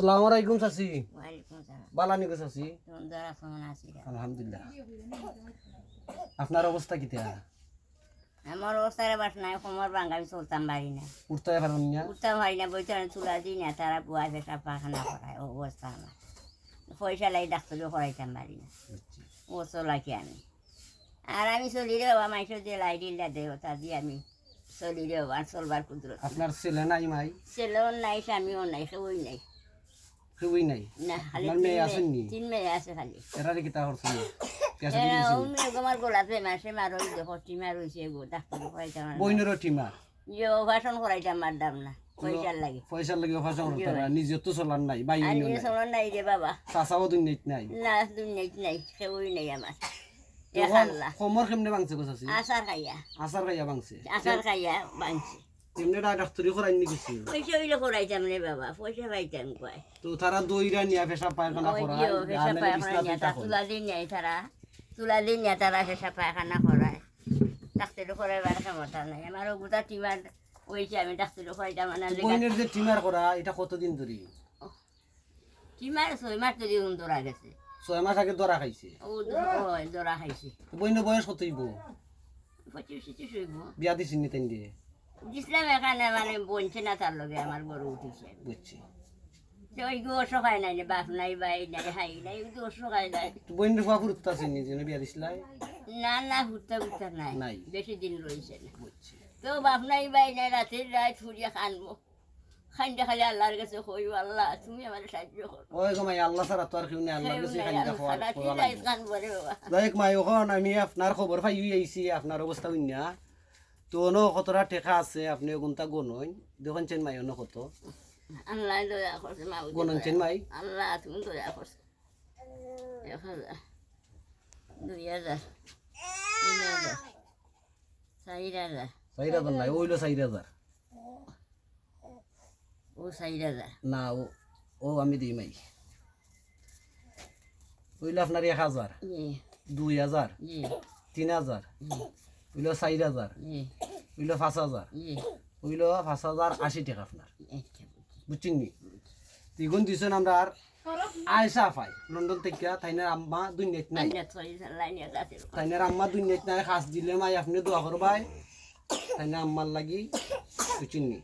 আসসালামু আলাইকুম চাচি। বালানি গো চাচি। আলহামদুলিল্লাহ। আপনার অবস্থা কিতা আমার অবস্থার বাস নাই কোমর ভাঙা আমি চলতাম পারি না। উঠতে পারেন না? উঠতাম পারি না বইতে চুলা দিই না তারা বুয়া পেশা পাখানা করায় ও অবস্থা আমার। পয়সা লাই ডাক্তারও করাইতাম পারি না। ও চলাকি আমি? আর আমি চলি রে বাবা মাইসো যে লাই দিল্লা দেও তা দিয়ে আমি চলি রে বাবা চলবার কুদরত আপনার ছেলে নাই মাই? ছেলেও নাই স্বামীও নাই কেউই নাই। কেউই নাই। না তিন মেয়ে মেয়ে- আসেননি? তিন মেয়ে আছে খালি। করছেন এরা দিয়েছেন অন্য তোমার গোলাপে মাসে মার হইছে হস্তি মার হইছে গো ডাক্তার করাইতাম বইনেরও টিমা যে অপারেশন করাইতাম মারদাম না পয়সার লাগে। পয়সার লাগে অপারেশন করতে পারে নিজে তো চলার নাই বাই নিজে নাই। চলার নাই রে বাবা। চাচাও দুনিয়াত নাই। না দুনিয়াত নাই কেউই নাই আমার। কমর কেমনে ভাঙছে গো চাচি? আচার খাইয়া। আচার খাইয়া ভাঙছে। আচার খাইয়া বানছি এমনি ডাক্তারি করাই নি গেছে। পয়সা হইলে করাইতাম রে বাবা পয়সা পাইতাম কয় তো তারা দইরা নিয়া পেশা পায়খানা ওই করা পায়খানা নিয়ে তা তুলা দিন নেই তারা তুলা দিন নিয়ে তারা পেশা পায়খানা করায়। ডাক্তারও করাইবার ক্ষমতা নাই আমারও গোটা টিমার ওইছে আমি ডাক্তারও করাইতাম না বইনের যে টিমার করা এটা কতদিন ধরে? টিমার ছয় মাস ধরা গেছে। ছয় মাস আগে ধরা খাইছে। ও ওই খাইছে। বইনের বয়স কত হইব? পঁচিশ পঁচিশ হইব। বিয়া দিছেন নি তাই দিয়ে দিছিলাম এখানে মানে বনছে না তার লগে আমার গরু উঠিছে। বুঝছি। ওই গোস খাই নাই বাপ নাই বাই নাই হাই নাই বইনের বিয়া দিছিলাই না না হুটতে হুটতে নাই। নাই। বেশি দিন রয়েছে না। বুঝছি। তো বাপ নাই বাই নাই রাতের রাত ফুরিয়া খানবো। খাইতে খালি আল্লাহর কাছে কইব আল্লাহ তুমি আমার সাহায্য করো। ওই গো মাই আল্লাহ ছাড়া তো আর কেউ নেই আল্লাহর কাছে দেখ মাই ওখন আমি আপনার খবর পাই আইছি আপনার অবস্থা উন্না তো অনো কতটা টেকা আছে? আপনি ওগুনটা গনই দেখুন চেন মাই অন্য কত। আল্লাহ দয়া করছে মা গনন চেন মাই আল্লাহ তুমি দয়া করছ। এক হাজার দুই হাজার তিন হাজার চার হাজার। চার হাজার নাই ওইলো চার হাজার। ও চার হাজার। না ও ও আমি দিই মাই। ওইলো আপনার এক হাজার দুই হাজার তিন হাজার। জি ওইলো চার হাজার। জি পাঁচ হাজার। জি পাঁচ হাজার আশি টাকা আপনার। আচ্ছা বুঝছেন নি? দ্বিগুণ দিছেন আমরা আর আয়সা পাই। লন্ডন থেকে তাইনার আম্মা দুনিয়াত নাই। আইনা আম্মা দুই তাইনার দুনিয়াত নাই খাস দিলে মাই আপনি দোয়া করবাই। তাইনার আম্মার লাগি বুঝছেন নি?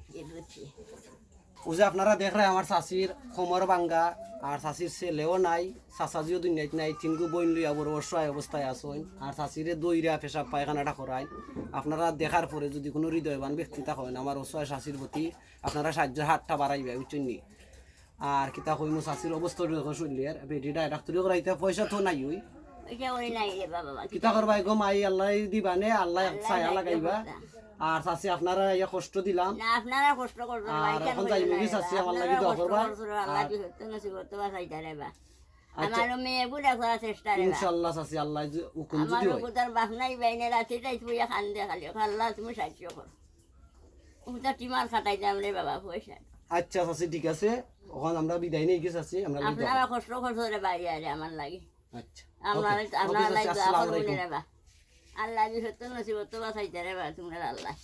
ও যে আপনারা দেখ রায় আমার শাশির খমর ভাঙ্গা, আর শাশির ছেলেও নাই শাশাজিও দুনিয়াত নাই, তিনগু বইন লইয়া বড় অসহায় অবস্থায় আসেন আর শাশিরে দইরা পেশাব পায়খানাটা করায় আপনারা দেখার পরে যদি কোনো হৃদয়বান ব্যক্তি থাকেন, আমার অসহায় শাশির প্রতি আপনারা সাহায্যের হাতটা বাড়াইবে, বুঝছেন নি? আর কিতা কইমু শাশির অবস্থা দেখো শুনলিয়ার বেটিটা ডাক্তারি করাইতে পয়সা তো নাই ওই কিতা করবা গো মাই আল্লাহ দিবানে? আল্লাহ ছায়া লাগাইবা। আর শাশি আপনারা ইয়া কষ্ট দিলাম। না আপনারা কষ্ট করবেন আর এখন যাইবো কি চাচ্ছি আমার লাগি দোয়া করবা? আল্লাহ কি সত্য নসিব করতে বাসাইতা রে বা আমার মেয়ে বুড়া করার চেষ্টা রে বা ইনশাআল্লাহ শাশি আল্লাহ যে হুকুম আমার যদি হয়। কোথার বাপ নাই বাইনে রাতে তাই তুই খান দে খালি। আল্লাহ তুমি সাহায্য করো। ওটা টিমার খাটাই যাম রে বাবা পয়সা। আচ্ছা চাচি ঠিক আছে। আমরা বিদায় নিয়ে গেছি চাচি? আমরা আপনারা কষ্ট করছ রে বাইরে আমার লাগে। আচ্ছা। করবেন আলাইকুম। আল্লাহ কি সত্য নসিব রে তোমরা আল্লাহ।